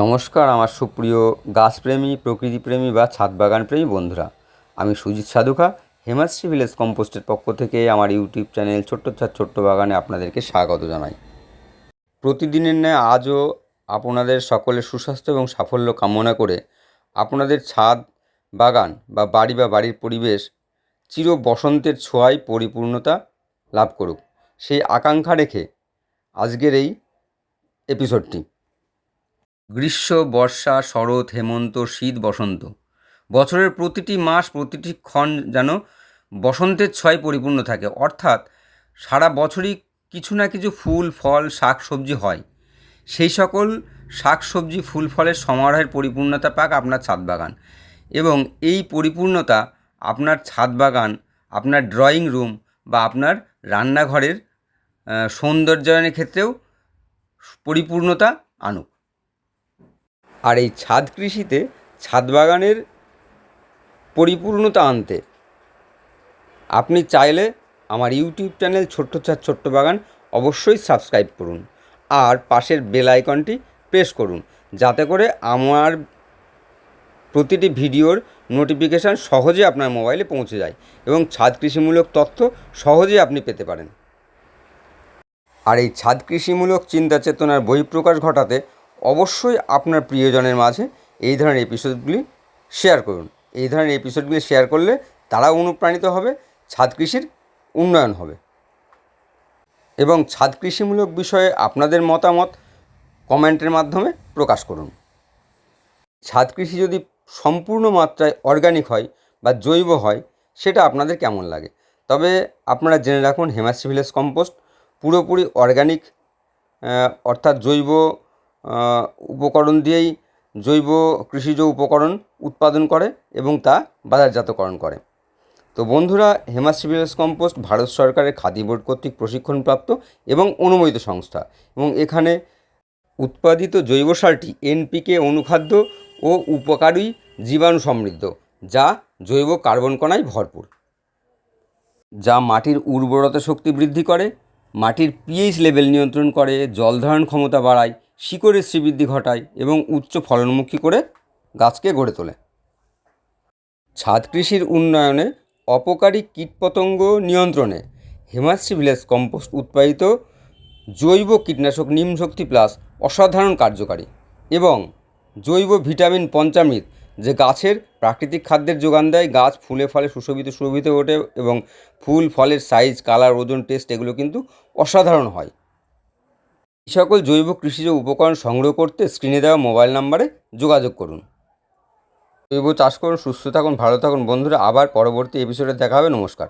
নমস্কার আমার সুপ্রিয় গাছপ্রেমী, প্রকৃতিপ্রেমী বা ছাদ বাগান প্রেমী বন্ধুরা। আমি সুজিত সাধুকা হেমাশ্রী ভিলেজ কম্পোস্টের পক্ষ থেকে আমার ইউটিউব চ্যানেল ছোট্ট ছাদ ছোট্ট বাগানে আপনাদেরকে স্বাগত জানাই। প্রতিদিনের ন্যায় আজও আপনাদের সকলের সুস্বাস্থ্য এবং সাফল্য কামনা করে আপনাদের ছাদ বাগান বা বাড়ি বা বাড়ির পরিবেশ চির বসন্তের ছোঁয়ায় পরিপূর্ণতা লাভ করুক। সেই আকাঙ্ক্ষা রেখে আজকের এই এপিসোডটি। গ্রীষ্ম, বর্ষা, শরৎ, হেমন্ত, শীত, বসন্ত। বছরের প্রতিটি মাস, প্রতিটি ক্ষণ যেন বসন্তের ছয় পরিপূর্ণ থাকে। অর্থাৎ সারা বছরই কিছু না কিছু ফুল, ফল, শাক, সবজি হয়। সেই সকল শাক, সবজি, ফুল, ফলের সমারোহের পরিপূর্ণতা পাক আপনার ছাদ বাগান। এবং এই পরিপূর্ণতা আপনার ছাদ বাগান, আপনার ড্রয়িং রুম বা আপনার রান্নাঘরের সৌন্দর্যায়নের ক্ষেত্রেও পরিপূর্ণতা আনুক। আর এই ছাদ কৃষিতে ছাদ বাগানের পরিপূর্ণতা আনতে আপনি চাইলে আমার ইউটিউব চ্যানেল ছোট্ট ছাদ ছোট্ট বাগান অবশ্যই সাবস্ক্রাইব করুন আর পাশের বেল আইকনটি প্রেস করুন যাতে করে আমার প্রতিটি ভিডিওর নোটিফিকেশান সহজে আপনার মোবাইলে পৌঁছে যায় এবং ছাদ কৃষিমূলক তথ্য সহজে আপনি পেতে পারেন। আর এই ছাদ কৃষিমূলক চিন্তা চেতনার বহিঃপ্রকাশ ঘটাতে অবশ্যই আপনার প্রিয়জনের মাঝে এই ধরনের এপিসোডগুলি শেয়ার করুন। এই ধরনের এপিসোডগুলি শেয়ার করলে তারাও অনুপ্রাণিত হবে, ছাদ কৃষির উন্নয়ন হবে। এবং ছাদ কৃষিমূলক বিষয়ে আপনাদের মতামত কমেন্টের মাধ্যমে প্রকাশ করুন। ছাদ কৃষি যদি সম্পূর্ণ মাত্রায় অর্গানিক হয় বা জৈব হয়, সেটা আপনাদের কেমন লাগে? তবে আপনারা জেনে রাখুন হেমাশ্রী ভিলেজ কম্পোস্ট পুরোপুরি অর্গানিক অর্থাৎ জৈব উপকরণ দিয়েই জৈব কৃষিজ উপকরণ উৎপাদন করে এবং তা বাজারজাতকরণ করে। তো বন্ধুরা ভিলেজ কম্পোস্ট ভারত সরকারের খাদি বোর্ড কর্তৃক প্রশিক্ষণপ্রাপ্ত এবং অনুমোদিত সংস্থা এবং এখানে উৎপাদিত জৈব সারটি এনপিকে অনুখাদ্য ও উপকারী জীবাণু সমৃদ্ধ, যা জৈব কার্বন কণায় ভরপুর। যা মাটির উর্বরতা শক্তি বৃদ্ধি করে, মাটির পিএইচ লেভেল নিয়ন্ত্রণ করে, জল ধারণ ক্ষমতা বাড়ায় শিকড়ের শ্রীবৃদ্ধি ঘটায় এবং উচ্চ ফলনমুখী করে গাছকে গড়ে তোলে। ছাদ কৃষির উন্নয়নে অপকারী কীটপতঙ্গ নিয়ন্ত্রণে হেমাশ্রী ভিলেজ কম্পোস্ট উৎপাদিত জৈব কীটনাশক নিমশক্তি প্লাস অসাধারণ কার্যকারী এবং জৈব ভিটামিন পঞ্চামৃত যে গাছের প্রাকৃতিক খাদ্যের যোগান দেয়, গাছ ফুলে ফলে সুশোভিত সুশোভিত ওঠে এবং ফুল, ফলের সাইজ, কালার, ওজন, টেস্ট এগুলো কিন্তু অসাধারণ হয়। এই সকল জৈব কৃষিজ উপকরণ সংগ্রহ করতে স্ক্রিনে দেওয়া মোবাইল নাম্বারে যোগাযোগ করুন। জৈব চাষ করুন, সুস্থ থাকুন, ভালো থাকুন। বন্ধুরা, আবার পরবর্তী এপিসোডে দেখা হবে। নমস্কার।